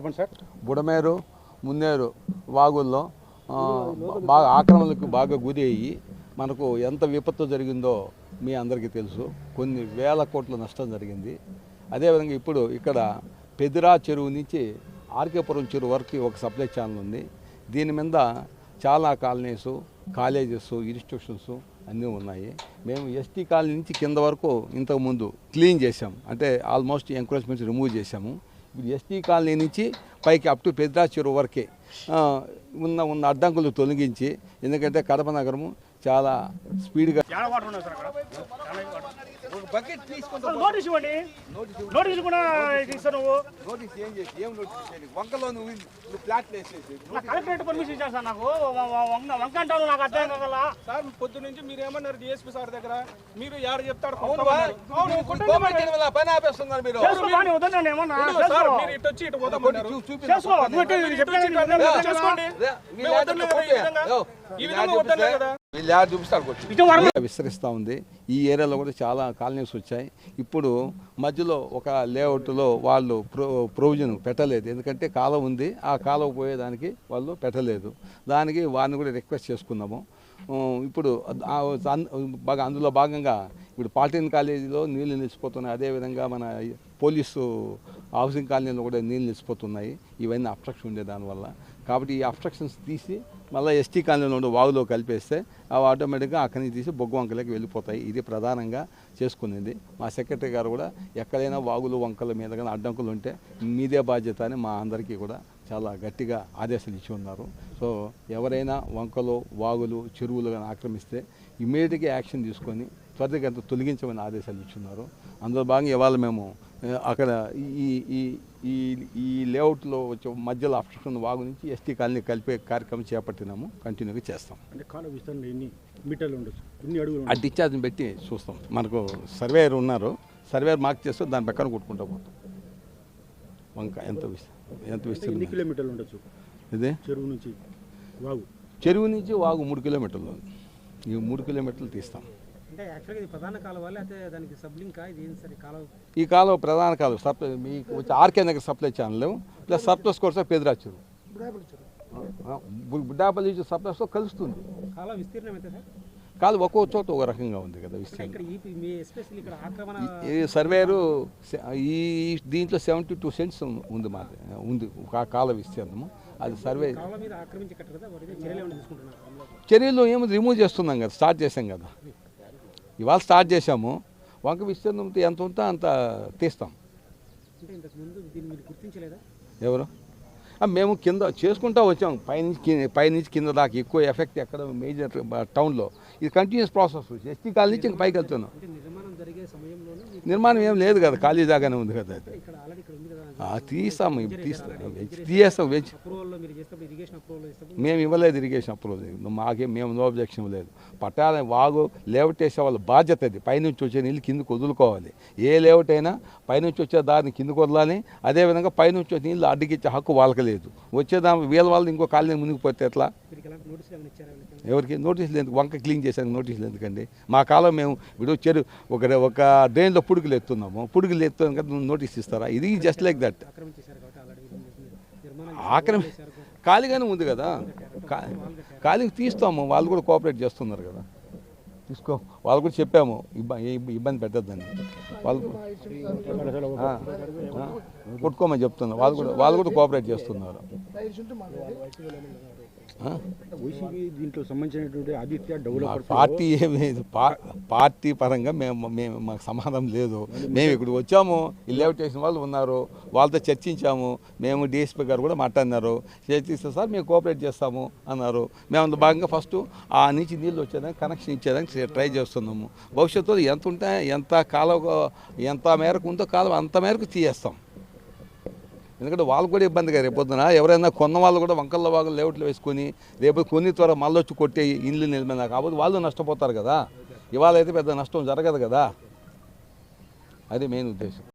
చెప్పండి సార్. బుడమేరు మున్నేరు వాగుల్లో బాగా ఆక్రమణలకు బాగా గురి అయ్యి మనకు ఎంత విపత్తు జరిగిందో మీ అందరికీ తెలుసు. కొన్ని వేల కోట్ల నష్టం జరిగింది. అదేవిధంగా ఇప్పుడు ఇక్కడ పెదిరా చెరువు నుంచి ఆర్కేపురం చెరువు వరకు ఒక సప్లై ఛానల్ ఉంది. దీని మీద చాలా కాలనీస్ కాలేజెస్ ఇన్స్టిట్యూషన్స్ అన్నీ ఉన్నాయి. మేము ఎస్టీ కాలనీ నుంచి కింద వరకు ఇంతకుముందు క్లీన్ చేసాం అంటే ఆల్మోస్ట్ ఎంకరేజ్మెంట్స్ రిమూవ్ చేసాము ఎస్టీ కాలనీ నుంచి పైకి అప్ టు పెద్దా చెరువు వరకే ఉన్న ఉన్న అడ్డంకులు తొలగించి ఎందుకంటే కడప నగరము చాలా స్పీడ్గా వంకలో నువ్వు ఇచ్చాను సార్ పొద్దు నుంచి మీరు ఏమన్నారు డిఎస్పీ సార్ దగ్గర? మీరు యాడ చెప్తారు? పని ఆపేస్తున్నారు మీరు? ఇటు వచ్చి ఇటు అన్నారు, చేసుకోండి. ఈ విధంగా. వద్దన్నారు కదా. విస్తరిస్తూ ఉంది. ఈ ఏరియాలో కూడా చాలా కాలనీస్ వచ్చాయి. ఇప్పుడు మధ్యలో ఒక లేఅవుట్లో వాళ్ళు ప్రో ప్రొవిజన్ పెట్టలేదు. ఎందుకంటే కాలం ఉంది. ఆ కాలం పోయేదానికి వాళ్ళు పెట్టలేదు. దానికి వారిని కూడా రిక్వెస్ట్ చేసుకున్నాము. ఇప్పుడు బాగా అందులో భాగంగా ఇప్పుడు పాలిటెక్నిక్ కాలేజీలో నీళ్ళు నిలిచిపోతున్నాయి. అదేవిధంగా మన పోలీసు హౌసింగ్ కాలనీలో కూడా నీళ్ళు నిలిచిపోతున్నాయి. ఇవన్నీ అబ్స్ట్రక్షన్ ఉండే దానివల్ల. కాబట్టి ఈ అబ్స్ట్రక్షన్స్ తీసి మళ్ళీ ఎస్టీ కాలనీలో ఉండే వాగులో కలిపేస్తే అవి ఆటోమేటిక్గా అక్కడి నుంచి తీసి బొగ్గు వంకలకి వెళ్ళిపోతాయి. ఇది ప్రధానంగా చేసుకునేది. మా సెక్రటరీ గారు కూడా ఎక్కడైనా వాగులు వంకల మీద కానీ అడ్డంకులు ఉంటే మీదే బాధ్యత అని మా అందరికీ కూడా చాలా గట్టిగా ఆదేశాలు ఇచ్చి ఉన్నారు. సో ఎవరైనా వంకలు వాగులు చెరువులు కానీ ఆక్రమిస్తే ఇమీడియట్గా యాక్షన్ తీసుకొని త్వరితగంత తొలగించమని ఆదేశాలు ఇచ్చున్నారు అందులో భాగంగా ఇవాళ మేము అక్కడ ఈ ఈ ఈ ఈ లేఅవుట్లో వచ్చే మధ్యలో అబ్స్ట్రక్షన్ వాగు నుంచి ఎస్టీ కాలనీ కలిపే కార్యక్రమం చేపట్టినాము. కంటిన్యూగా చేస్తాం. అంటే కాల విస్తరణ ఎన్ని మీటర్లు ఉండొచ్చు? ఎన్ని అడుగులు ఆ డిశ్చార్జ్ని పెట్టి చూస్తాం. మనకు సర్వేయర్ ఉన్నారు. సర్వేయర్ మార్క్ చేస్తే దాని ప్రకారం కొట్టుకుంటా పోతాం. వంక ఎంత ఎంత ఎన్ని విస్తీర్ణం? కిలోమీటర్లు ఉండొచ్చు? ఇదే? చెరువు నుంచి వాగు? చెరువు నుంచి వాగు మూడు కిలోమీటర్లు. ఈ మూడు కిలోమీటర్లు తీస్తాం. అంటే యాక్చువల్గా ఇది ప్రధాన కాలువ అయితే దానికి సబ్లింకా ఇది ఏం సరే కాలువ. ఈ కాలం ప్రధాన కాలం సప్లై మీకు వచ్చే RK Nagar supply channel plus surplus course Pedarachuru Buddapalli సప్లస్తో కలుస్తుంది. కాలువ విస్తీర్ణం అయితే సార్? కాదు ఒక్కో చోట ఒక రకంగా ఉంది కదా ఈ మీ సర్వేరు ఈ దీంట్లో సెవెంటీ టూ సెంట్స్ ఉంది మాది ఉంది కాల విస్తీర్ణము. అది సర్వే చర్యలు ఏమో రిమూవ్ చేస్తున్నాం కదా స్టార్ట్ చేసాం కదా. ఇవాళ స్టార్ట్ చేసాము వంక విస్తీర్ణం ఎంత ఉంటే అంత తీస్తాం. ఎవరు? మేము కింద చేసుకుంటా వచ్చాం. పైనుంచి పైనుంచి కింద దాకా ఎక్కువ ఎఫెక్ట్ ఎక్కడ మేజర్ టౌన్లో. ఇది కంటిన్యూస్ ప్రాసెస్. ఎస్టీ కాలనీ నుంచి ఇంక పైకి వెళ్తున్నాం. నిర్మాణం ఏం లేదు కదా ఖాళీ జాగానే ఉంది కదా తీస్తాం తీస్తాం తీయేస్తాం వెజ్ మేము ఇవ్వలేదు ఇరిగేషన్ అప్రూవల్ మాకేం మేము నో అబ్జెక్షన్ లేదు పట్టాలని వాగు లేఅవుట్ వేసే వాళ్ళ బాధ్యత అది. పైనుంచి వచ్చే నీళ్ళు కిందకు వదులుకోవాలి. ఏ లేఅవుట్ అయినా పైనుంచి వచ్చే దారిని కిందకు వదలాలి. అదేవిధంగా పైనుంచి వచ్చే నీళ్ళు అడ్డుకిచ్చే హక్కు వాళ్ళకి లేదు. వచ్చేదా వీళ్ళ వాళ్ళు ఇంకో కాలనీ ముందుకు పోతే ఎట్లా? ఎవరికి? నోటీసులు ఎందుకు? వంక క్లీన్ చేశాను నోటీసులు ఎందుకండి? మా కాలం మేము ఇప్పుడు చెరు ఒక ఒక డ్రైన్లో పుడుగులు ఎత్తున్నాము. పుడుగులు ఎత్తున్నాం కదా నోటీస్ ఇస్తారా? ఇది జస్ట్ లైక్ దట్ ఆక్రమి ఖాళీగానే ఉంది కదా. కా- ఖాళీ తీస్తాము. వాళ్ళు కూడా కోఆపరేట్ చేస్తున్నారు కదా. తీసుకో. వాళ్ళు కూడా చెప్పాము ఇబ్బ ఏ ఇబ్బ- ఇబ్బంది పెట్టద్దని. వాళ్ళు కొట్టుకోమని చెప్తున్నారు. వాళ్ళు కూడా వాళ్ళు కూడా కోఆపరేట్ చేస్తున్నారు. దీంట్లో సంబంధించినటువంటి ఆదిత్య మా డెవలపర్ పార్టీ ఏమి పార్టీ పరంగా మేము మేము మాకు సమాధానం లేదు. మేము ఇక్కడ వచ్చాము. లేఅవుట్ చేసిన వాళ్ళు ఉన్నారు. వాళ్ళతో చర్చించాము. మేము డిఎస్పీ గారు కూడా మాట్లాడినారు. చర్చిస్తే సార్ మేము కోఆపరేట్ చేస్తాము అన్నారు. మేము అందులో భాగంగా ఫస్ట్ ఆ నుంచి నీళ్ళు వచ్చేదానికి కనెక్షన్ ఇచ్చేదానికి ట్రై చేస్తున్నాము. భవిష్యత్తులో ఎంత ఉంటే ఎంత కాలం ఎంత మేరకు ఉందో కాలం అంత మేరకు తీయేస్తాం ఎందుకంటే వాళ్ళు కూడా ఇబ్బందిగా రేపు ఎవరైనా కొన్న వాళ్ళు కూడా వంకల్లో వాళ్ళు లేఅవుట్లు వేసుకొని రేపు కొన్ని త్వర మళ్ళొచ్చి కొట్టే ఇండ్లు నిలబడినా కాబట్టి వాళ్ళు నష్టపోతారు కదా. ఇవాళ అయితే పెద్ద నష్టం జరగదు కదా. అది మెయిన్ ఉద్దేశం.